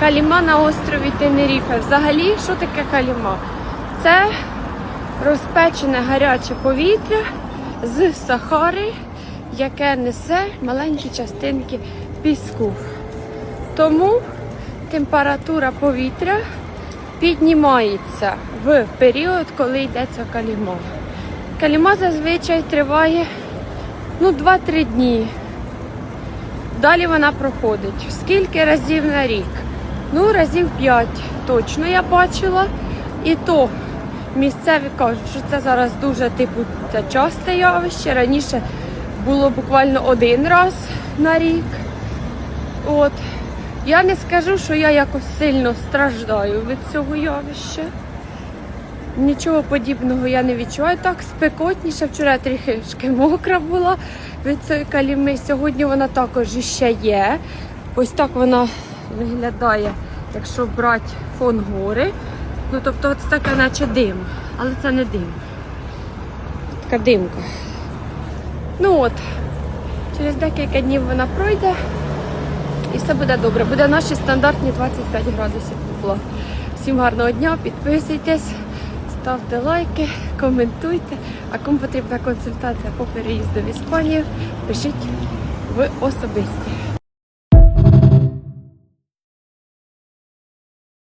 Каліма на острові Тенеріфе. Взагалі, що таке каліма? Це розпечене гаряче повітря з Сахари, яке несе маленькі частинки піску. Тому температура повітря піднімається в період, коли йдеться каліма. Каліма зазвичай триває ну, 2-3 дні. Далі вона проходить. Скільки разів на рік? Ну, разів 5 точно я бачила. І то місцеві кажуть, що це зараз дуже типу це часте явище. Раніше було буквально один раз на рік. От. Я не скажу, що я якось сильно страждаю від цього явища. Нічого подібного я не відчуваю. Так спекотніше. Вчора трішки мокра була від цієї каліми. Сьогодні вона також іще є. Ось так вона виглядає, якщо брати фон гори. Ну, тобто, це таке, наче дим, але це не дим. Така димка. Ну от, через декілька днів вона пройде і все буде добре. Буде наші стандартні 25 градусів тепла. Всім гарного дня, підписуйтесь, ставте лайки, коментуйте. А кому потрібна консультація по переїзду в Іспанію, пишіть в особисті.